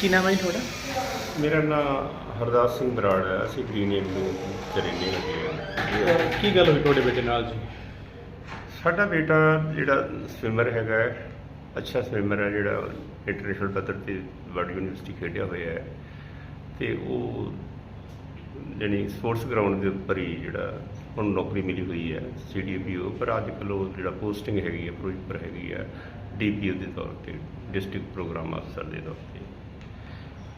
ਕੀ ਨਾਮ ਹੈ ਜੀ ਤੁਹਾਡਾ? ਮੇਰਾ ਨਾਮ ਹਰਦਾਸ ਸਿੰਘ ਬਰਾੜ ਹੈ। ਅਸੀਂ ਗ੍ਰੀਨ ਏਰੀਆ ਚ ਰਹਿੰਦੇ ਹਾਂ। ਅਹ ਕੀ ਗੱਲ ਹੋਈ ਤੁਹਾਡੇ ਬੇਟੇ ਨਾਲ ਜੀ? ਸਾਡਾ ਬੇਟਾ ਜਿਹੜਾ ਸਵਿਮਰ ਹੈਗਾ ਹੈ, ਅੱਛਾ ਸਵਿਮਰ ਹੈ ਜਿਹੜਾ ਇੰਟਰਨੈਸ਼ਨਲ ਪੱਧਰ ਤੇ ਵਰਲਡ ਯੂਨੀਵਰਸਿਟੀ ਖੇਡਿਆ ਹੋਇਆ ਹੈ। ਤੇ ਉਹ ਜਾਣੀ ਸਪੋਰਟਸ ਗਰਾਊਂਡ ਦੇ ਉੱਪਰ ਹੀ ਜਿਹੜਾ ਉਹਨੂੰ ਨੌਕਰੀ ਮਿਲੀ ਹੋਈ ਹੈ ਸੀਡੀਪੀਓ। ਪਰ ਅੱਜ ਕੱਲ੍ਹ ਉਹ ਜਿਹੜਾ ਪੋਸਟਿੰਗ ਹੈਗੀ ਹੈ ਫਿਰੋਜ਼ਪੁਰ ਹੈਗੀ ਹੈ ਡੀਪੀਓ ਦੇ ਤੌਰ ਤੇ ਡਿਸਟ੍ਰਿਕਟ ਪ੍ਰੋਗਰਾਮ ਅਫਸਰ ਦੇ ਤੌਰ ਤੇ।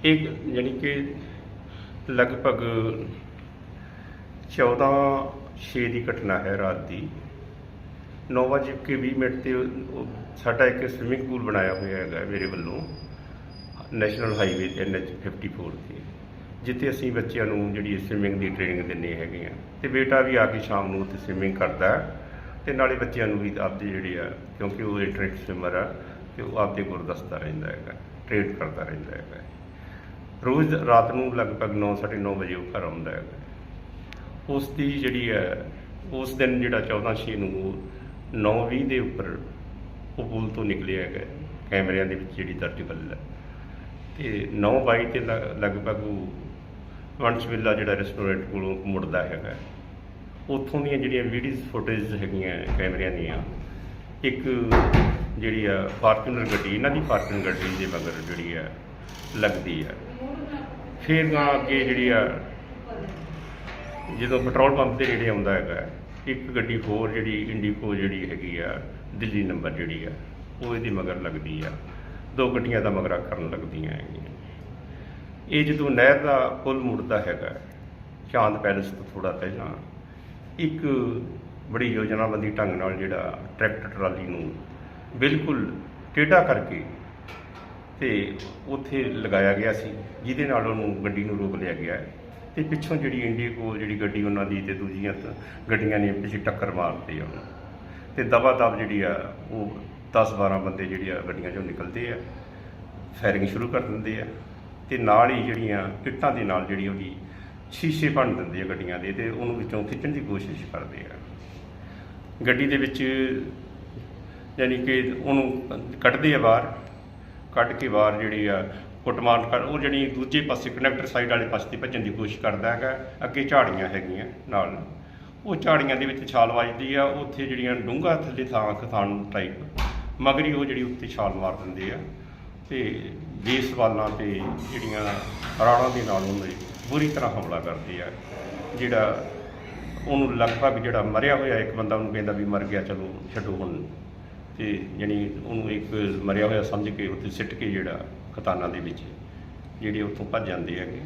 ਇਹ ਜਾਣੀ ਕਿ ਲਗਭਗ 14 ਛੇ ਦੀ ਘਟਨਾ ਹੈ ਰਾਤ ਦੀ। 9 ਵਜੇ ਕੇ 20 ਮਿੰਟ ਤੇ ਸਾਡਾ ਇੱਕ ਸਵਿਮਿੰਗ ਪੂਲ ਬਣਾਇਆ ਹੋਇਆ ਹੈਗਾ ਮੇਰੇ ਵੱਲੋਂ ਨੈਸ਼ਨਲ ਹਾਈਵੇ ਤੇ ਐਨਐਚ 54 ਤੇ, ਜਿੱਥੇ ਅਸੀਂ ਬੱਚਿਆਂ ਨੂੰ ਜਿਹੜੀ ਸਵਿਮਿੰਗ ਦੀ ਟ੍ਰੇਨਿੰਗ ਦਿੰਦੇ ਹੈਗੇ ਆ ਤੇ ਬੇਟਾ ਵੀ ਆ ਕੇ ਸ਼ਾਮ ਨੂੰ ਉੱਥੇ ਸਵਿਮਿੰਗ ਕਰਦਾ ਹੈ ਤੇ ਨਾਲੇ ਬੱਚਿਆਂ ਨੂੰ ਵੀ ਆਪਦੇ ਜਿਹੜੇ ਆ, ਕਿਉਂਕਿ ਉਹ ਇੰਟਰਨੈਟ ਸਵਿਮਰ ਆ, ਤੇ ਉਹ ਆਪਦੇ ਗੁਰ ਦੱਸਦਾ ਰਹਿੰਦਾ ਹੈਗਾ ਟ੍ਰੇਡ ਕਰਦਾ ਰਹਿੰਦਾ ਹੈਗਾ। ਰੋਜ਼ ਰਾਤ ਨੂੰ ਲਗਭਗ 9:30 ਵਜੇ ਉਹ ਘਰ ਆਉਂਦਾ ਹੈਗਾ ਉਸ ਦੀ ਜਿਹੜੀ ਹੈ, ਉਸ ਦਿਨ ਜਿਹੜਾ 14 ਛੇ ਨੂੰ ਉਹ 9:20 ਦੇ ਉੱਪਰ ਉਹ ਪੁਲ ਤੋਂ ਨਿਕਲਿਆ ਹੈਗਾ ਕੈਮਰਿਆਂ ਦੇ ਵਿੱਚ ਜਿਹੜੀ ਦਰਜ ਗੱਲ ਹੈ। ਤੇ 9:22 ਤੇ ਲ- ਲਗਭਗ ਉਹ ਵੰਸ਼ਵਿੱਲਾ ਜਿਹੜਾ ਰੈਸਟੋਰੈਂਟ ਕੋਲੋਂ ਮੁੜਦਾ ਹੈਗਾ ਉੱਥੋਂ ਦੀਆਂ ਜਿਹੜੀਆਂ ਵੀਡੀਓਜ਼ ਫੁਟੇਜ ਹੈਗੀਆਂ ਕੈਮਰਿਆਂ ਦੀਆਂ, ਇੱਕ ਜਿਹੜੀ ਆ ਫਾਰਚੂਨਰ ਗੱਡੀ, ਇਹਨਾਂ ਦੀ ਫਾਰਚੂਨਰ ਗੱਡੀ ਦੇ ਮਗਰ ਜਿਹੜੀ ਆ ਲੱਗਦੀ ਆ। ਫਿਰ ਗਾਂ ਅੱਗੇ ਜਿਹੜੀ ਆ, ਜਦੋਂ ਪੈਟਰੋਲ ਪੰਪ ਦੇ ਨੇੜੇ ਆਉਂਦਾ ਹੈਗਾ, ਇੱਕ ਗੱਡੀ ਹੋਰ ਜਿਹੜੀ ਇੰਡੀਕੋ ਜਿਹੜੀ ਹੈਗੀ ਆ, ਦਿੱਲੀ ਨੰਬਰ ਜਿਹੜੀ ਆ, ਉਹ ਇਹਦੀ ਮਗਰ ਲੱਗਦੀ ਆ। ਦੋ ਗੱਡੀਆਂ ਦਾ ਮਗਰਾ ਕਰਨ ਲੱਗਦੀਆਂ ਹੈਗੀਆਂ। ਇਹ ਜਦੋਂ ਨਹਿਰ ਦਾ ਪੁਲ ਮੁੜਦਾ ਹੈਗਾ, ਚਾਂਦ ਪੈਲਸ ਤੋਂ ਥੋੜਾ ਪਹਿਲਾਂ, ਇੱਕ ਬੜੀ ਯੋਜਨਾਬੰਦੀ ਢੰਗ ਨਾਲ ਜਿਹੜਾ ਟਰੈਕਟਰ ਟਰਾਲੀ ਨੂੰ ਬਿਲਕੁਲ ਟੇਢਾ ਕਰਕੇ ਤੇ ਉੱਥੇ ਲਗਾਇਆ ਗਿਆ ਸੀ, ਜਿਹਦੇ ਨਾਲ ਉਹਨੂੰ ਗੱਡੀ ਨੂੰ ਰੋਕ ਲਿਆ ਗਿਆ ਹੈ। ਤੇ ਪਿੱਛੋਂ ਜਿਹੜੀ ਇੰਡੀਗੋ ਜਿਹੜੀ ਗੱਡੀ ਉਹਨਾਂ ਦੀ ਤੇ ਦੂਜੀਆਂ ਗੱਡੀਆਂ ਨੇ ਪਿੱਛੇ ਟੱਕਰ ਮਾਰਤੀ ਆ ਉਹਨੂੰ। ਤੇ ਦਬਾ ਦਬ ਜਿਹੜੀ ਆ, ਉਹ 10 12 ਬੰਦੇ ਜਿਹੜੇ ਆ ਗੱਡੀਆਂ ਚੋਂ ਨਿਕਲਦੇ ਆ, ਫਾਇਰਿੰਗ ਸ਼ੁਰੂ ਕਰ ਦਿੰਦੇ ਆ। ਤੇ ਨਾਲ ਹੀ ਜਿਹੜੀਆਂ ਕਿੱਟਾਂ ਦੇ ਨਾਲ ਜਿਹੜੀ ਉਹਦੀ ਸ਼ੀਸ਼ੇ ਭੰਨ ਦਿੰਦੇ ਆ ਗੱਡੀਆਂ ਦੇ ਤੇ ਉਹਨੂੰ ਵਿੱਚੋਂ ਖਿੱਚਣ ਦੀ ਕੋਸ਼ਿਸ਼ ਕਰਦੇ ਆ। ਗੱਡੀ ਦੇ ਵਿੱਚ ਯਾਨੀ ਕਿ ਉਹਨੂੰ ਕੱਢਦੇ ਆ ਬਾਹਰ ਕੱਢ ਕੇ ਬਾਹਰ ਜਿਹੜੀ ਆ ਕੁੱਟਮਾਰ ਕਰ, ਉਹ ਜਿਹੜੀ ਦੂਜੇ ਪਾਸੇ ਕਨੈਕਟਰ ਸਾਈਡ ਵਾਲੇ ਪਾਸੇ ਤੇ ਭੱਜਣ ਦੀ ਕੋਸ਼ਿਸ਼ ਕਰਦਾ ਹੈਗਾ, ਅੱਗੇ ਝਾੜੀਆਂ ਹੈਗੀਆਂ ਨਾਲ। ਉਹ ਝਾੜੀਆਂ ਦੇ ਵਿੱਚ ਛਾਲ ਵੱਜਦੀ ਆ, ਉੱਥੇ ਜਿਹੜੀਆਂ ਡੂੰਘਾ ਥੱਲੇ ਥਾਂ ਖਥਾਨ ਟਾਈਪ ਮਗਰੀ ਉਹ ਜਿਹੜੀ ਉੱਤੇ ਛਾਲ ਮਾਰ ਦਿੰਦੇ ਆ। ਤੇ ਬੇਸਵਾਲਾਂ ਤੇ ਜਿਹੜੀਆਂ ਰਾੜਾਂ ਦੇ ਨਾਲ ਉਹਨੂੰ ਬੁਰੀ ਤਰ੍ਹਾਂ ਹਮਲਾ ਕਰਦੇ ਆ, ਜਿਹੜਾ ਉਹਨੂੰ ਲਗਭਗ ਜਿਹੜਾ ਮਰਿਆ ਹੋਇਆ ਇੱਕ ਬੰਦਾ ਉਹਨੂੰ ਕਹਿੰਦਾ ਵੀ ਮਰ ਗਿਆ, ਚਲੋ ਛੱਡੋ ਹੁਣ। ਤੇ ਯਾਨੀ ਉਹਨੂੰ ਇੱਕ ਮਰਿਆ ਹੋਇਆ ਸਮਝ ਕੇ ਉੱਥੇ ਸਿੱਟ ਕੇ ਜਿਹੜਾ ਖਤਾਨਾਂ ਦੇ ਵਿੱਚ ਜਿਹੜੇ ਉੱਥੋਂ ਭੱਜ ਜਾਂਦੇ ਹੈਗੇ।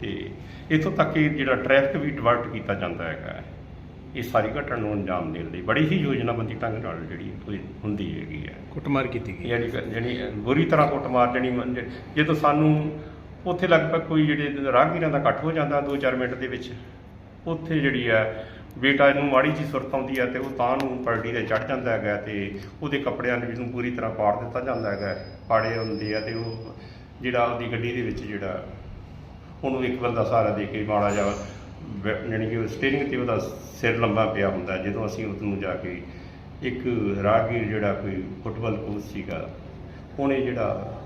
ਤੇ ਇੱਥੋਂ ਤੱਕ ਕਿ ਜਿਹੜਾ ਟ੍ਰੈਫਿਕ ਵੀ ਡਿਵਰਟ ਕੀਤਾ ਜਾਂਦਾ ਹੈਗਾ ਇਹ ਸਾਰੀ ਘਟਨਾ ਨੂੰ ਅੰਜਾਮ ਦੇਣ ਲਈ ਬੜੀ ਹੀ ਯੋਜਨਾਬੰਦੀ ਢੰਗ ਨਾਲ ਜਿਹੜੀ ਹੋਈ ਹੁੰਦੀ ਹੈਗੀ ਹੈ। ਕੁੱਟਮਾਰ ਕੀਤੀ ਗਈ। ਯਾਨੀ ਜਿਹੜੀ ਬੁਰੀ ਤਰ੍ਹਾਂ ਕੁੱਟਮਾਰ ਜਿਹੜੀ ਜਦੋਂ ਸਾਨੂੰ ਉੱਥੇ ਲਗਭਗ ਕੋਈ ਜਿਹੜੇ ਰਾਹਗੀਰਾਂ ਦਾ ਇਕੱਠ ਹੋ ਜਾਂਦਾ 2-4 ਮਿੰਟ ਦੇ ਵਿੱਚ ਉੱਥੇ ਜਿਹੜੀ ਆ ਬੇਟਾ ਇਹਨੂੰ ਮਾੜੀ ਜੀ ਸੁਰਤ ਆਉਂਦੀ ਹੈ ਤੇ ਉਹ ਤਾਂ ਨੂੰ ਪਲਟੀ ਤੇ ਚੜ ਜਾਂਦਾ ਹੈਗਾ ਤੇ ਉਹਦੇ ਕੱਪੜਿਆਂ ਨੂੰ ਜਿਹਨੂੰ ਪੂਰੀ ਤਰ੍ਹਾਂ ਪਾੜ ਦਿੱਤਾ ਜਾਂਦਾ ਹੈਗਾ। ਪਾੜੇ ਹੁੰਦੇ ਆ ਤੇ ਉਹ ਜਿਹੜਾ ਉਹਦੀ ਗੱਡੀ ਦੇ ਵਿੱਚ ਜਿਹੜਾ ਉਹਨੂੰ ਇੱਕ ਬੰਦਾ ਸਹਾਰਾ ਦੇ ਕੇ ਮਾੜਾ ਜਿਹਾ ਬੈ- ਜਾਣੀ ਕਿ ਸਟੀਅਰਿੰਗ ਤੇ ਉਹਦਾ ਸਿਰ ਲੰਬਾ ਪਿਆ ਹੁੰਦਾ ਜਦੋਂ ਅਸੀਂ ਉਸ ਨੂੰ ਜਾ ਕੇ ਇੱਕ ਰਾਹਗੀਰ ਜਿਹੜਾ ਕੋਈ ਫੁੱਟਬਾਲ ਕੋਚ ਸੀਗਾ, ਉਹਨੇ ਜਿਹੜਾ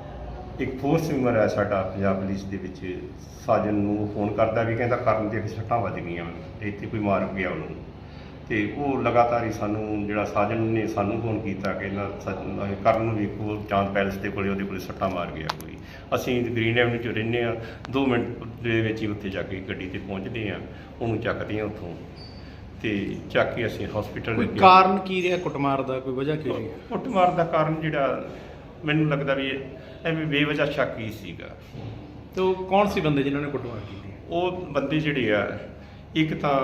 ਇੱਕ ਫੋਰਸ ਮੈਂਬਰ ਹੈ ਸਾਡਾ ਪੰਜਾਬ ਪੁਲਿਸ ਦੇ ਵਿੱਚ ਸਾਜਨ ਨੂੰ ਫੋਨ ਕਰਦਾ ਵੀ ਕਹਿੰਦਾ ਕਰਨ ਦੇ ਸੱਟਾਂ ਵੱਜ ਗਈਆਂ ਤੇ ਇੱਥੇ ਕੋਈ ਮਾਰ ਗਿਆ ਉਹਨੂੰ। ਤੇ ਉਹ ਲਗਾਤਾਰ ਹੀ ਸਾਨੂੰ ਜਿਹੜਾ ਸਾਜਨ ਨੇ ਸਾਨੂੰ ਫੋਨ ਕੀਤਾ ਕਿ ਅਹ ਕਰਨ ਨੂੰ ਵੀ ਕੋਲ ਚਾਂਦ ਪੈਲਸ ਦੇ ਕੋਲੇ ਉਹਦੇ ਕੋਲੇ ਸੱਟਾਂ ਮਾਰ ਗਿਆ ਕੋਈ। ਅਸੀਂ ਗ੍ਰੀਨ ਐਵਨਿਊ 'ਚ ਰਹਿੰਦੇ ਆ 2 ਮਿੰਟ ਦੇ ਵਿੱਚ ਹੀ ਉੱਥੇ ਜਾ ਕੇ ਗੱਡੀ ਤੇ ਪਹੁੰਚਦੇ ਆ ਉਹਨੂੰ ਚੱਕਦੇ ਆ ਉੱਥੋਂ। ਤੇ ਚੱਕ ਕੇ ਅਸੀਂ ਹਸਪੀਟਲ ਕੋਈ ਕਾਰਨ ਕੀ ਰਿਹਾ ਕੁੱਟਮਾਰ ਦਾ ਕੋਈ ਵਜ੍ਹਾ ਕੀ ਰਹੀ? ਕੁੱਟਮਾਰ ਦਾ ਕਾਰਨ ਜਿਹੜਾ ਮੈਨੂੰ ਲੱਗਦਾ ਵੀ ਐਵੇਂ ਬੇਵਜ੍ਹਾ ਸ਼ੱਕ ਹੀ ਸੀਗਾ। ਤੇ ਉਹ ਕੌਣ ਸੀ ਬੰਦੇ ਜਿਨ੍ਹਾਂ ਨੇ ਕੁੱਟਮਾਰ ਕੀਤੀ? ਉਹ ਬੰਦੇ ਜਿਹੜੇ ਆ ਇੱਕ ਤਾਂ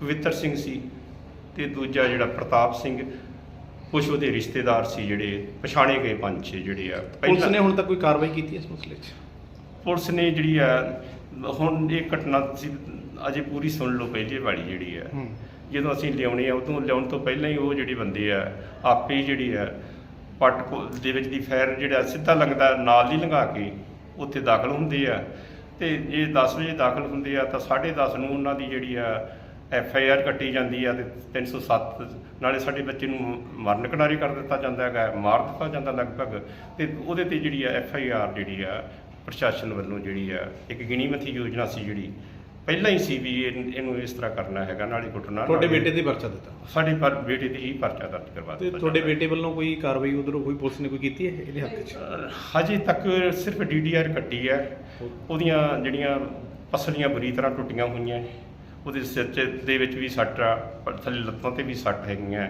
ਪਵਿੱਤਰ ਸਿੰਘ ਸੀ ਤੇ ਦੂਜਾ ਜਿਹੜਾ ਪ੍ਰਤਾਪ ਸਿੰਘ ਕੁਝ ਉਹਦੇ ਰਿਸ਼ਤੇਦਾਰ ਸੀ ਜਿਹੜੇ ਪਛਾਣੇ ਗਏ ਪੰਜ ਛੇ ਜਿਹੜੇ ਆ। ਪੁਲਿਸ ਨੇ ਹੁਣ ਤੱਕ ਕੋਈ ਕਾਰਵਾਈ ਕੀਤੀ ਇਸ ਮਸਲੇ 'ਚ? ਪੁਲਿਸ ਨੇ ਜਿਹੜੀ ਆ ਹੁਣ ਇਹ ਘਟਨਾ ਤੁਸੀਂ ਅਜੇ ਪੂਰੀ ਸੁਣ ਲਓ ਪਹਿਲੇ ਵਾਲੀ ਜਿਹੜੀ ਆ। ਜਦੋਂ ਅਸੀਂ ਲਿਆਉਣੇ ਆ ਉਦੋਂ ਲਿਆਉਣ ਤੋਂ ਪਹਿਲਾਂ ਹੀ ਉਹ ਜਿਹੜੇ ਬੰਦੇ ਆ ਆਪੇ ਜਿਹੜੀ ਆ ਪੱਟ ਕੋ- ਦੇ ਵਿੱਚ ਦੀ ਫੈਰ ਜਿਹੜਾ ਸਿੱਧਾ ਲੰਘਦਾ, ਨਾਲ ਹੀ ਲੰਘਾ ਕੇ ਉੱਥੇ ਦਾਖਲ ਹੁੰਦੇ ਆ। ਤੇ ਜੇ 10 ਵਜੇ ਦਾਖਲ ਹੁੰਦੇ ਆ, ਤਾਂ 10:30 ਨੂੰ ਉਹਨਾਂ ਦੀ ਜਿਹੜੀ ਆ ਐਫ ਆਈ ਆਰ ਕੱਟੀ ਜਾਂਦੀ ਆ ਤੇ 307 ਨਾਲੇ ਸਾਡੇ ਬੱਚੇ ਨੂੰ ਮਰਨ ਕਿਨਾਰੇ ਕਰ ਦਿੱਤਾ ਜਾਂਦਾ ਹੈਗਾ, ਮਾਰ ਦਿੱਤਾ ਜਾਂਦਾ ਲਗਭਗ। ਤੇ ਉਹਦੇ ਤੇ ਜਿਹੜੀ ਆ ਐਫ ਆਈ ਆਰ ਜਿਹੜੀ ਆ ਪ੍ਰਸ਼ਾਸਨ ਵੱਲੋਂ ਜਿਹੜੀ ਆ ਇੱਕ ਗਿਣੀ ਮਥੀ ਯੋਜਨਾ ਸੀ ਜਿਹੜੀ ਪਹਿਲਾਂ ਹੀ ਸੀ ਵੀ ਇਹ- ਇਹਨੂੰ ਇਸ ਤਰ੍ਹਾਂ ਕਰਨਾ ਹੈਗਾ ਨਾਲੇ ਕੁੱਟਣਾ ਤੁਹਾਡੇ ਨਾਲੇ- ਬੇਟੇ ਦੀ ਪਰਚਾ ਦਿੱਤਾ ਸਾਡੇ ਪਰ ਬੇਟੇ ਦੀ ਹੀ ਪਰਚਾ ਦਰਜ ਕਰਵਾ ਤੇ ਦਿੱਤਾ ਤੁਹਾਡੇ ਹੈ। ਬੇਟੇ ਵੱਲੋਂ ਕੋਈ ਕਾਰਵਾਈ ਉਧਰੋਂ ਕੋਈ ਪੁਲਿਸ ਨੇ ਕੋਈ ਕੀਤੀ ਹੈ ਇਹਦੇ ਹੱਕ 'ਚ ਅਹ ਹਜੇ ਤੱਕ ਸਿਰਫ ਡੀਡੀਆਰ ਕੱਟੀ ਹੈ ਉਹਦੀਆਂ ਜਿਹੜੀਆਂ ਪਸਲੀਆਂ ਬੁਰੀ ਤਰ੍ਹਾਂ ਟੁੱਟੀਆਂ ਹੋਈਆਂ ਨੇ। ਉਹਦੇ ਸਿਰ 'ਚ ਦੇ ਵਿੱਚ ਵੀ ਸੱਟ ਆ ਪਰ ਥੱਲੇ ਲੱਤਾਂ ਤੇ ਵੀ ਸੱਟ ਹੈਗੀਆਂ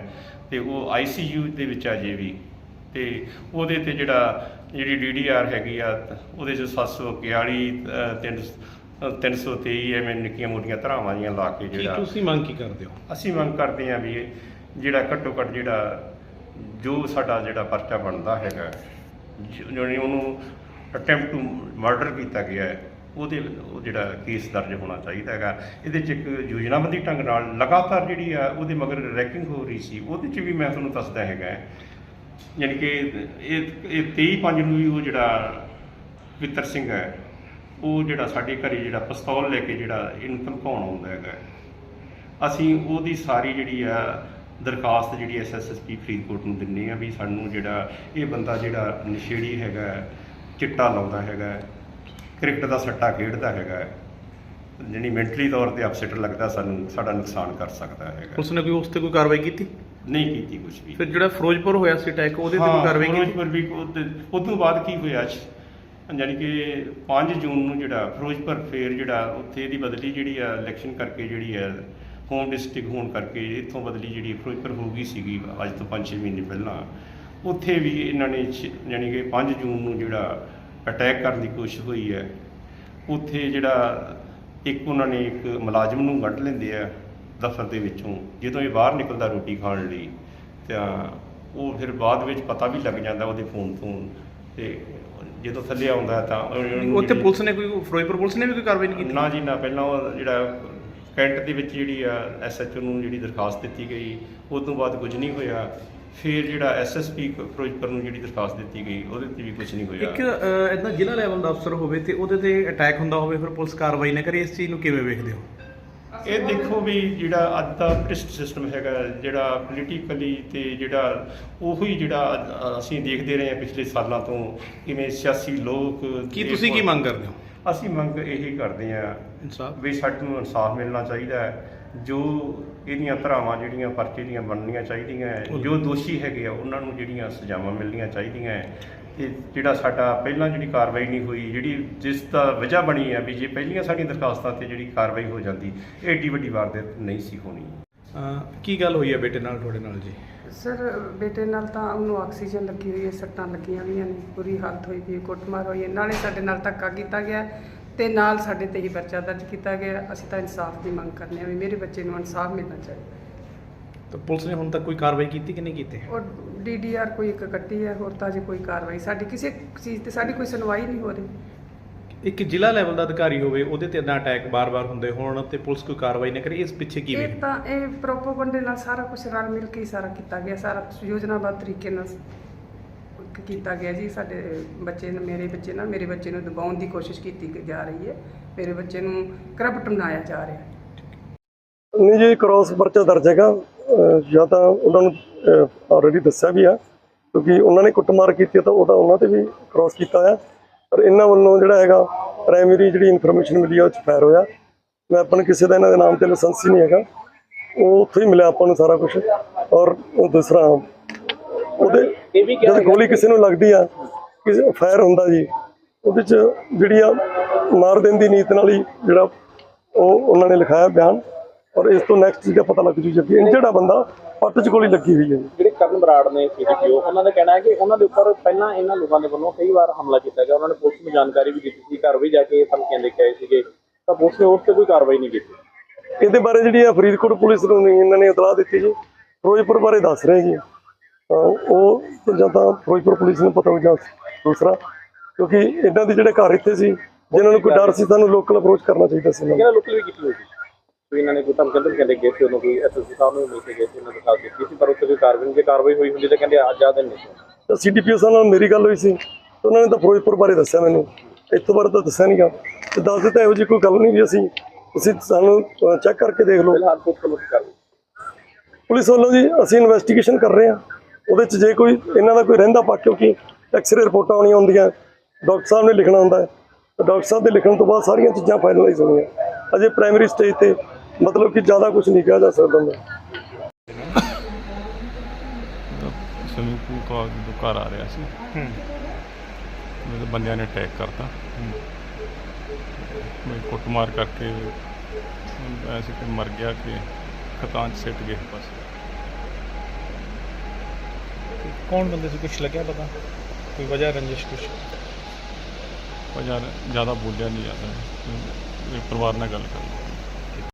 ਤੇ ਉਹ ਆਈਸੀਯੂ ਦੇ ਵਿੱਚ ਆ ਜੇ ਵੀ ਤੇ ਉਹਦੇ ਤੇ ਜਿਹੜਾ ਜਿਹੜੀ ਡੀਡੀਆਰ ਹੈਗੀ ਆ ਉਹਦੇ 'ਚ 741 ਅਹ, ਤਿੰਨ 323 ਐਵੇਂ ਨਿੱਕੀਆਂ ਮੋਟੀਆਂ ਧਰਾਵਾਂ ਜੀਆਂ ਲਾ ਕੇ ਕੀ ਜਿਹੜਾ ਤੁਸੀਂ ਮੰਗ ਕੀ ਕਰਦੇ ਹੋ? ਅਸੀਂ ਮੰਗ ਕਰਦੇ ਹਾਂ ਵੀ ਇਹ ਜਿਹੜਾ ਘੱਟੋ ਘੱਟ ਜਿਹੜਾ ਜੋ ਸਾਡਾ ਜਿਹੜਾ ਪਰਚਾ ਬਣਦਾ ਹੈਗਾ ਜਿਹੜੀ ਉਹਨੂੰ ਅਟੈਂਪਟ ਟੂ ਮਰਡਰ ਕੀਤਾ ਗਿਆ ਹੈ ਉਹਦੇ ਉਹ ਜਿਹੜਾ ਕੇਸ ਦਰਜ ਹੋਣਾ ਚਾਹੀਦਾ ਹੈਗਾ। ਇਹਦੇ ਚ ਇੱਕ ਯੋਜਨਾਬੰਦੀ ਢੰਗ ਨਾਲ ਲਗਾਤਾਰ ਜਿਹੜੀ ਆ ਉਹਦੇ ਮਗਰ ਰੈਕਿੰਗ ਹੋ ਰਹੀ ਸੀ ਉਹਦੇ ਚ ਵੀ ਮੈਂ ਤੁਹਾਨੂੰ ਦੱਸਦਾ ਹੈਗਾ। ਯਾਨੀ ਕਿ ਇਹ ਇਹ 23 ਪੰਜ ਨੂੰ ਵੀ ਉਹ ਜਿਹੜਾ ਵਿਤਰ ਸਿੰਘ ਹੈ ਉਹ ਜਿਹੜਾ ਸਾਡੇ ਘਰੇ ਜਿਹੜਾ ਪਿਸਤੌਲ ਲੈ ਕੇ ਜਿਹੜਾ ਇਹਨੂੰ ਧਮਕਾਉਣ ਆਉਂਦਾ ਹੈਗਾ ਅਸੀਂ ਉਹਦੀ ਸਾਰੀ ਜਿਹੜੀ ਆ ਦਰਖਾਸਤ ਜਿਹੜੀ ਐਸਐਸਐਸਪੀ ਫਰੀਦਕੋਟ ਨੂੰ ਦਿੰਨੇ ਆ ਵੀ ਸਾਨੂੰ ਜਿਹੜਾ ਇਹ ਬੰਦਾ ਜਿਹੜਾ ਨਸ਼ੇੜੀ ਹੈਗਾ ਚਿੱਟਾ ਲਾਉਂਦਾ ਹੈਗਾ ਕ੍ਰਿਕਟ ਦਾ ਸੱਟਾ ਖੇਡਦਾ ਹੈਗਾ ਜਿਹੜੀ ਮੈਂਟਲੀ ਤੌਰ ਤੇ ਅਪਸੈਟ ਲੱਗਦਾ ਸਾਨੂੰ ਸਾਡਾ ਨੁਕਸਾਨ ਕਰ ਸਕਦਾ ਹੈਗਾ ਪੁਲਿਸ ਨੇ ਕੋਈ ਉਸ ਤੇ ਕੋਈ ਕਾਰਵਾਈ ਕੀਤੀ? ਨਹੀਂ ਕੀਤੀ ਕੁਝ ਵੀ। ਫਿਰ ਜਿਹੜਾ ਫਿਰੋਜ਼ਪੁਰ ਹੋਇਆ ਸੀ ਅਟੈਕ ਉਹਦੇ ਤੇ ਕੋਈ ਕਾਰਵਾਈ ਕੀਤੀ? ਫਿਰੋਜ਼ਪੁਰ ਵੀ ਉਹ ਤੋਂ ਬਾਅਦ ਕੀ ਹੋਇਆ? ਸੀ? ਕਿ 5 ਜੂਨ ਨੂੰ ਜਿਹੜਾ ਫਿਰੋਜ਼ਪੁਰ ਫੇਰ ਜਿਹੜਾ ਉੱਥੇ ਇਹਦੀ ਬਦਲੀ ਜਿਹੜੀ ਆ ਇਲੈਕਸ਼ਨ ਕਰਕੇ ਜਿਹੜੀ ਆ ਹੋਮ ਡਿਸਟ੍ਰਿਕਟ ਹੋਣ ਕਰਕੇ ਇੱਥੋਂ ਬਦਲੀ ਜਿਹੜੀ ਫਿਰੋਜ਼ਪੁਰ ਹੋ ਗਈ ਸੀਗੀ ਅੱਜ ਤੋਂ 5-6 ਮਹੀਨੇ ਪਹਿਲਾਂ ਉੱਥੇ ਵੀ ਇਹਨਾਂ ਨੇ ਛ- ਯਾਨੀ ਕਿ 5 ਜੂਨ ਨੂੰ ਜਿਹੜਾ ਅਟੈਕ ਕਰਨ ਦੀ ਕੋਸ਼ਿਸ਼ ਹੋਈ ਹੈ ਉੱਥੇ ਜਿਹੜਾ ਇੱਕ ਉਹਨਾਂ ਨੇ ਇੱਕ ਮੁਲਾਜ਼ਮ ਨੂੰ ਕੱਢ ਲੈਂਦੇ ਆ ਦਫ਼ਤਰ ਦੇ ਵਿੱਚੋਂ, ਜਦੋਂ ਇਹ ਬਾਹਰ ਨਿਕਲਦਾ ਰੋਟੀ ਖਾਣ ਲਈ, ਤਾਂ ਉਹ ਫਿਰ ਬਾਅਦ ਵਿੱਚ ਪਤਾ ਵੀ ਲੱਗ ਜਾਂਦਾ ਉਹਦੇ ਫੋਨ ਤੋਂ ਤੇ ਜਦੋਂ ਥੱਲੇ ਆਉਂਦਾ ਤਾਂ ਉੱਥੇ ਪੁਲਿਸ ਨੇ ਕੋਈ ਫਿਰੋਜ਼ਪੁਰ ਪੁਲਿਸ ਨੇ ਵੀ ਕੋਈ ਕਾਰਵਾਈ ਨਹੀਂ ਕੀਤੀ? ਨਾ ਜੀ ਨਾ। ਪਹਿਲਾਂ ਉਹ ਜਿਹੜਾ ਕੈਂਟ ਦੇ ਵਿੱਚ ਜਿਹੜੀ ਆ ਐਸਐਚਓ ਨੂੰ ਜਿਹੜੀ ਦਰਖਾਸਤ ਦਿੱਤੀ ਗਈ ਉਸ ਤੋਂ ਬਾਅਦ ਕੁਝ ਨਹੀਂ ਹੋਇਆ। ਫਿਰ ਜਿਹੜਾ ਐਸਐਸਪੀ ਫਿਰੋਜ਼ਪੁਰ ਨੂੰ ਜਿਹੜੀ ਦਰਖਾਸਤ ਦਿੱਤੀ ਗਈ ਉਹਦੇ ਤੇ ਵੀ ਕੁਝ ਨਹੀਂ ਹੋਇਆ। ਇੱਕ ਇਦਾਂ ਜ਼ਿਲ੍ਹਾ ਲੈਵਲ ਦਾ ਅਫਸਰ ਹੋਵੇ ਤੇ ਉਹਦੇ ਤੇ ਅਟੈਕ ਹੁੰਦਾ ਹੋਵੇ ਫਿਰ ਪੁਲਿਸ ਕਾਰਵਾਈ ਨਾ ਕਰੇ ਇਸ ਚੀਜ਼ ਨੂੰ ਕਿਵੇਂ ਵੇਖਦੇ ਹੋ? ਇਹ ਦੇਖੋ ਵੀ ਜਿਹੜਾ ਅੱਜ ਦਾ ਪ੍ਰਿਸਟ ਸਿਸਟਮ ਹੈਗਾ ਜਿਹੜਾ ਪੋਲੀਟੀਕਲੀ ਤੇ ਜਿਹੜਾ ਉਹੀ ਜਿਹੜਾ ਅਸੀਂ ਦੇਖਦੇ ਰਹੇ ਹਾਂ ਪਿਛਲੇ ਸਾਲਾਂ ਤੋਂ ਕਿਵੇਂ ਸਿਆਸੀ ਲੋਕ ਕੀ ਤੁਸੀਂ ਕੀ ਮੰਗ ਕਰਦੇ ਹੋ? ਅਸੀਂ ਮੰਗ ਇਹੀ ਕਰਦੇ ਹਾਂ ਇਨਸਾਫ। ਵੀ ਸਾਨੂੰ ਇਨਸਾਫ ਮਿਲਣਾ ਚਾਹੀਦਾ ਹੈ। ਜੋ ਇਹਦੀਆਂ ਧਰਾਵਾਂ ਜਿਹੜੀਆਂ ਪਰਚੇ ਦੀਆਂ ਬਣਨੀਆਂ ਚਾਹੀਦੀਆਂ ਜੋ ਦੋਸ਼ੀ ਹੈਗੇ ਆ ਉਹਨਾਂ ਨੂੰ ਜਿਹੜੀਆਂ ਸਜ਼ਾਵਾਂ ਮਿਲਣੀਆਂ ਚਾਹੀਦੀਆਂ ਹੈ ਤੇ ਜਿਹੜਾ ਸਾਡਾ ਪਹਿਲਾਂ ਜਿਹੜੀ ਕਾਰਵਾਈ ਨਹੀਂ ਹੋਈ ਜਿਹੜੀ ਜਿਸ ਦਾ ਵਜ੍ਹਾ ਬਣੀ ਹੈ ਵੀ ਜੇ ਪਹਿਲੀਆਂ ਸਾਡੀਆਂ ਦਰਖਾਸਤਾਂ ਤੇ ਜਿਹੜੀ ਕਾਰਵਾਈ ਹੋ ਜਾਂਦੀ ਇਹ ਏਡੀ ਵੱਡੀ ਵਾਰਦਾਤ ਨਹੀਂ ਸੀ ਹੋਣੀ। ਅਹ, ਕੀ ਗੱਲ ਹੋਈ ਹੈ ਬੇਟੇ ਨਾਲ ਤੁਹਾਡੇ ਨਾਲ ਜੀ? ਸਰ ਬੇਟੇ ਨਾਲ ਤਾਂ ਉਹਨੂੰ ਆਕਸੀਜਨ ਲੱਗੀ ਹੋਈ ਹੈ ਸੱਟਾਂ ਲੱਗੀਆਂ ਹੋਈਆਂ ਨੇ ਬੁਰੀ ਹਾਲਤ ਹੋਈ ਹੈ, ਕੁੱਟਮਾਰ ਹੋਈ ਹੈ ਨਾਲੇ ਸਾਡੇ ਨਾਲ ਧੱਕਾ ਕੀਤਾ ਗਿਆ ਹੈ ਤੇ ਨਾਲ ਸਾਡੇ ਤੇ ਹੀ ਪਰਚਾ ਦਰਜ ਕੀਤਾ ਗਿਆ। ਅਸੀਂ ਤਾਂ ਇਨਸਾਫ ਦੀ ਮੰਗ ਕਰਨੇ ਆ ਵੀ ਮੇਰੇ ਬੱਚੇ ਨੂੰ ਇਨਸਾਫ ਮਿਲਣਾ ਚਾਹੀਦਾ। ਤਾਂ ਪੁਲਿਸ ਨੇ ਹੁਣ ਤੱਕ ਕੋਈ ਕਾਰਵਾਈ ਕੀਤੀ ਕਿ ਨਹੀਂ ਕੀਤੀ? ਔਰ ਡੀਡੀਆਰ ਕੋਈ ਇੱਕ ਕੱਟੀ ਹੈ ਹੋਰ ਤਾਂ ਜੀ ਕੋਈ ਕਾਰਵਾਈ ਸਾਡੀ ਕਿਸੇ ਚੀਜ਼ ਤੇ ਸਾਡੀ ਕੋਈ ਸੁਣਵਾਈ ਨਹੀਂ ਹੋ ਰਹੀ। ਇੱਕ ਜ਼ਿਲ੍ਹਾ ਲੈਵਲ ਦਾ ਅਧਿਕਾਰੀ ਹੋਵੇ ਉਹਦੇ ਤੇ ਇਦਾਂ ਅਟੈਕ ਬਾਰ-ਬਾਰ ਹੁੰਦੇ ਹੋਣ ਤੇ ਪੁਲਿਸ ਕੋਈ ਕਾਰਵਾਈ ਨਾ ਕਰੇ ਇਸ ਪਿੱਛੇ ਕੀ ਇਹ ਤਾਂ ਇਹ ਪ੍ਰੋਪੋਗੰਡੇ ਨਾਲ ਸਾਰਾ ਕੁਝ ਰਲ ਮਿਲ ਕੇ ਹੀ ਸਾਰਾ ਕੀਤਾ ਗਿਆ ਸਾਰਾ ਯੋਜਨਾਬੱਧ ਤਰੀਕੇ ਨਾਲ ਕੀਤਾ ਗਿਆ ਜੀ। ਸਾਡੇ ਬੱਚੇ ਨੂੰ ਮੇਰੇ ਬੱਚੇ ਨਾਲ ਮੇਰੇ ਬੱਚੇ ਨੂੰ ਦਬਾਉਣ ਦੀ ਕੋਸ਼ਿਸ਼ ਕੀਤੀ ਜਾ ਰਹੀ ਹੈ। ਮੇਰੇ ਬੱਚੇ ਨੂੰ ਕਰਪਟ ਬਣਾਇਆ ਜਾ ਰਿਹਾ। ਹੈ ਨਹੀਂ ਜੀ ਕ੍ਰਾਸ ਪਰਚਾ ਦਰਜ ਹੈਗਾ। ਜਾਂ ਤਾਂ ਉਹਨਾਂ ਨੂੰ ਆਲਰੇਡੀ ਦੱਸਿਆ ਵੀ ਆ ਕਿਉਂਕਿ ਉਹਨਾਂ ਨੇ ਕੁੱਟਮਾਰ ਕੀਤੀ ਤਾਂ ਉਹਦਾ ਉਹਨਾਂ ਤੇ ਵੀ ਕ੍ਰਾਸ ਕੀਤਾ ਆ। ਪਰ ਇਹਨਾਂ ਵੱਲੋਂ ਜਿਹੜਾ ਹੈਗਾ ਪ੍ਰਾਇਮਰੀ ਜਿਹੜੀ ਇਨਫੋਰਮੇਸ਼ਨ ਮਿਲੀ ਉਹ ਚ ਫਾਇਰ ਹੋਇਆ। ਮੈਂ ਆਪਾਂ ਨੂੰ ਕਿਸੇ ਦਾ ਇਹਨਾਂ ਦੇ ਨਾਮ ਤੇ ਲਾਇਸੈਂਸ ਹੀ ਨਹੀਂ ਹੈਗਾ। ਉਹ ਉੱਥੋਂ ਹੀ ਮਿਲਿਆ ਆਪਾਂ ਨੂੰ ਸਾਰਾ ਕੁਝ ਔਰ ਉਹ ਦੂਸਰਾ ਉਹਦੇ ਜਦ ਗੋਲੀ ਕਿਸੇ ਨੂੰ ਲੱਗਦੀ ਆ ਕਿਸੇ ਫਾਇਰ ਹੁੰਦਾ ਜੀ ਉਹਦੇ ਚ ਜਿਹੜੀ ਆ ਮਾਰ ਦੇਣ ਦੀ ਨੀਤ ਨਾਲ ਹੀ ਜਿਹੜਾ ਉਹ ਉਹਨਾਂ ਨੇ ਲਿਖਾਇਆ ਬਿਆਨ। ਔਰ ਇਸ ਤੋਂ ਨੈਕਸਟ ਚੀਜ਼ ਦਾ ਪਤਾ ਲੱਗ ਜੂ ਜੀ ਇੰਜਰਡ ਬੰਦਾ ਪੱਟ 'ਚ ਗੋਲੀ ਲੱਗੀ ਹੋਈ ਹੈ। ਜਿਹੜੇ ਕਰਨ ਬਰਾੜ ਨੇ ਸੀਡੀਪੀਓ ਉਹਨਾਂ ਦਾ ਕਹਿਣਾ ਹੈ ਕਿ ਉਹਨਾਂ ਦੇ ਉੱਪਰ ਪਹਿਲਾਂ ਇਹਨਾਂ ਲੋਕਾਂ ਦੇ ਵੱਲੋਂ ਕਈ ਵਾਰ ਹਮਲਾ ਕੀਤਾ ਗਿਆ। ਉਹਨਾਂ ਨੇ ਪੁਲਿਸ ਨੂੰ ਜਾਣਕਾਰੀ ਵੀ ਦਿੱਤੀ ਸੀ ਘਰ ਵੀ ਜਾ ਕੇ ਧਮਕੀਆਂ ਦੇ ਕੇ ਆਏ ਸੀਗੇ। ਤਾਂ ਪੁਲਿਸ ਨੇ ਉਸ ਤੇ ਕੋਈ ਕਾਰਵਾਈ ਨਹੀਂ ਕੀਤੀ। ਇਹਦੇ ਬਾਰੇ ਜਿਹੜੀ ਆ ਫਰੀਦਕੋਟ ਪੁਲਿਸ ਨੂੰ ਇਹਨਾਂ ਨੇ ਇਤਲਾਹ ਦਿੱਤੀ ਜੀ ਫਿਰੋਜ਼ਪੁਰ ਬਾਰੇ ਦੱਸ ਰਹੇ ਜੀ। ਉਹ ਜਾਂ ਤਾਂ ਫਿਰੋਜ਼ਪੁਰ ਪੁਲਿਸ ਨੂੰ ਪਤਾ ਹੋ ਜਾਂ ਦੂਸਰਾ ਕਿਉਂਕਿ ਇਹਨਾਂ ਦੇ ਜਿਹੜੇ ਘਰ ਇੱਥੇ ਸੀ ਜਿਨ੍ਹਾਂ ਨੂੰ ਕੋਈ ਡਰ ਸੀ ਸਾਨੂੰ ਲੋਕਲ ਅਪਰੋਚ ਕਰਨਾ ਚਾਹੀਦਾ ਸੀ ਇਹਨਾਂ ਲੋਕਲ ਵੀ ਕੀਤੀ ਹੋਈ ਕੋਈ ਇਹਨਾਂ ਨੇ ਕੋਈ ਧਮਕੀਆਂ ਧਮਕੀਆਂ ਦੇ ਗਏ ਸੀ ਉਹਨੂੰ ਐਸਐਸਪੀ ਸਾਹਿਬ ਨੂੰ ਵੀ ਮਿਲ ਕੇ ਗਏ ਸੀ ਉਹਨਾਂ ਦੇ ਸਾਥ ਸੀ ਪਰ ਉੱਥੇ ਕੋਈ ਕਾਰਵਾਈ ਜੇ ਕਾਰਵਾਈ ਹੋਈ ਹੁੰਦੀ ਤਾਂ ਕਹਿੰਦੇ ਅੱਜ ਆ ਦਿਨ ਨਹੀਂ ਤਾਂ ਸੀਡੀਪੀਓ ਸਾਹਿਬ ਨਾਲ ਮੇਰੀ ਗੱਲ ਹੋਈ ਸੀ ਤੇ ਉਹਨਾਂ ਨੇ ਤਾਂ ਫਿਰੋਜ਼ਪੁਰ ਬਾਰੇ ਦੱਸਿਆ ਮੈਨੂੰ। ਇੱਥੋਂ ਬਾਰੇ ਤਾਂ ਦੱਸਿਆ ਨਹੀਂਗਾ ਤੇ ਦੱਸ ਦਿੱਤਾ ਇਹੋ ਜਿਹੀ ਕੋਈ ਗੱਲ ਨਹੀਂ ਵੀ ਅਸੀਂ ਤੁਸੀਂ ਸਾਨੂੰ ਚੈੱਕ ਕਰਕੇ ਦੇਖ ਲਓ। ਫਿਲਹਾਲ ਪੁਲਿਸ ਵੱਲੋਂ ਪੁਲਿਸ ਜੀ ਅਸੀਂ ਇਨਵੈਸਟੀਗੇਸ਼ਨ ਕਰ ਰਹੇ ਹਾਂ। ਉਹਦੇ 'ਚ ਜੇ ਕੋਈ ਇਹਨਾਂ ਦਾ ਕੋਈ ਰਹਿੰਦਾ ਪੱਖ ਕਿਉਂਕਿ ਐਕਸ-ਰੇ ਰਿਪੋਰਟਾਂ ਆਉਣੀਆਂ ਹੁੰਦੀਆਂ। ਡਾਕਟਰ ਸਾਹਿਬ ਨੇ ਲਿਖਣਾ ਹੁੰਦਾ ਹੈ। ਤੇ ਡਾਕਟਰ ਸਾਹਿਬ ਦੇ ਲਿਖਣ ਤੋਂ ਬਾਅਦ ਸਾਰੀਆਂ ਚੀਜ਼ਾਂ ਫਾਈਨਲਾਈਜ਼ ਹੋਣੀਆਂ। ਅਜੇ ਪ੍ਰਾਇਮਰੀ ਸਟੇਜ ਤੇ ਮਤਲਬ ਕਿ ਜ਼ਿਆਦਾ ਕੁਝ ਨਹੀਂ ਕਿਹਾ ਜਾ ਸਕਦਾ ਹੁੰਦਾ ਸਵਿਮਿੰਗ ਪੂਲ ਤੋਂ ਆ ਕੇ ਘਰ ਆ ਰਿਹਾ ਸੀ ਹੂੰ ਮੇਰੇ ਬੰਦਿਆਂ ਨੇ ਅਟੈਕ ਕਰਤਾ ਮੈਂ ਕੁੱਟਮਾਰ ਕਰਕੇ ਐਸੇ ਕਿ ਮਰ ਗਿਆ ਕਿ ਖਤਾਨ 'ਚ ਸਿੱਟ ਗਏ ਬਸ ਤੇ ਕੌਣ ਬੰਦੇ ਸੀ ਕੁਝ ਲੱਗਿਆ ਪਤਾ ਕੋਈ ਵਜ੍ਹਾ ਰੰਜਿਸ਼ ਕੁਝ ਪਰ ਯਾਰ ਜ਼ਿਆਦਾ ਬੋਲਿਆ ਨਹੀਂ ਜਾਂਦਾ ਇਹ ਪਰਿਵਾਰ ਨਾਲ ਗੱਲ ਕਰ ਲਓ